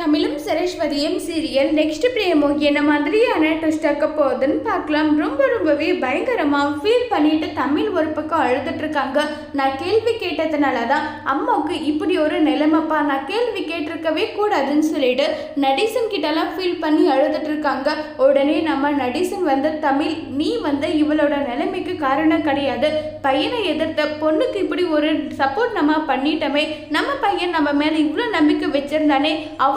தமிழும் சரஸ்வதியும் serial next பிரேமோ என்ன மாதிரியான ட்விஸ்ட் ஆக்க போகுதுன்னு பார்க்கலாம். ரொம்ப ரொம்பவே பயங்கரமாக ஃபீல் பண்ணிட்டு தமிழ் ஒரு பக்கம் அழுதுட்ருக்காங்க நான் கேள்வி கேட்டதுனால தான் அம்மாவுக்கு இப்படி ஒரு நிலைமைப்பா நான் கேள்வி கேட்டிருக்கவே கூடாதுன்னு சொல்லிட்டு நடேசன் கிட்டலாம் ஃபீல் பண்ணி அழுதுட்ருக்காங்க உடனே நம்ம நடேசன் வந்து தமிழ் நீ வந்து இவளோட நிலைமைக்கு காரணம் கிடையாது. பையனை எதிர்த்த பொண்ணுக்கு இப்படி ஒரு சப்போர்ட் நம்ம பண்ணிட்டோமே. நம்ம பையன் நம்ம மேலே இவ்வளோ நம்பிக்கை வச்சிருந்தானே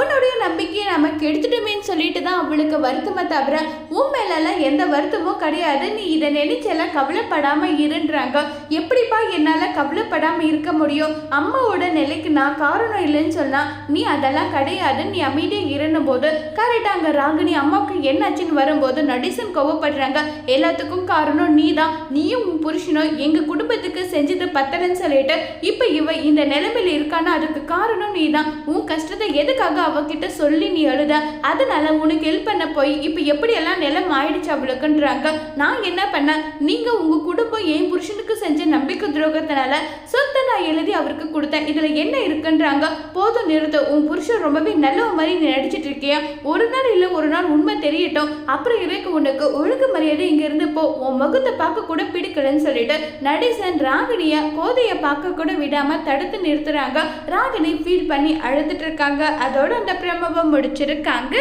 அவனுடைய நம்பிக்கையை நம்ம கெடுத்துட்டோமேன்னு சொல்லிட்டு தான் அவளுக்கு வருத்தமே தவிர உன் மேலெல்லாம் எந்த வருத்தமும் கிடையாது. நீ இதை நினைச்செல்லாம் கவலைப்படாமல் இருன்றாங்க. எப்படிப்பா என்னால் கவலைப்படாமல் இருக்க முடியும்? அம்மாவோட நிலைக்கு நான் காரணம் இல்லைன்னு சொன்னால் நீ அதெல்லாம் கிடையாது. நீ அமைதியாக இருந்தும் போது கரெக்டாக அங்கே ராகினி அம்மாவுக்கு என்னாச்சுன்னு வரும்போது நடேசன் கோவப்படுறாங்க. எல்லாத்துக்கும் காரணம் நீ தான் நீயும் உன் புருஷனும் எங்கள் குடும்பத்துக்கு செஞ்சது பத்தலைன்னு சொல்லிட்டு இப்போ இவ இந்த நிலைமையில் இருக்கான்னா அதுக்கு காரணம் நீ தான் உன் கஷ்டத்தை எதுக்காக அவகிட்ட சொல்லி நீ அழுத? அதனால உனக்கு ஹெல்ப் பண்ண போய் இப்போ எப்படியெல்லாம் நிலம் ஆயிடுச்சு அவளுக்குன்றாங்க. நான் என்ன பண்ணேன் நீங்க உங்க குடும்பம் என் புருஷனுக்கு செஞ்ச நம்பிக்கை துரோகத்தினால சொத்தை நான் எழுதி அவருக்கு கொடுத்தேன். இதுல என்ன இருக்குன்றாங்க? போதும் நிறுத்த உன் புருஷன் ரொம்பவே நல்ல மாதிரி நீ நடிச்சிட்டு இருக்கியா? ஒரு நாள் இல்லை ஒரு நாள் உண்மை தெரியட்டும். அப்புறம் இருக்கு உனக்கு ஒழுங்கு மரியாதை இங்க இருந்து போ. உன் முகத்தை பார்க்க கூட பிடிக்கலன்னு சொல்லிட்டு நடேசன் ராகினிய கோதைய பார்க்க கூட விடாம தடுத்து நிறுத்துறாங்க. ராகினி ஃபீல் பண்ணி அழுதுட்டு இருக்காங்க. அதோட அந்த பிரமவம் முடிச்சிருக்காங்க.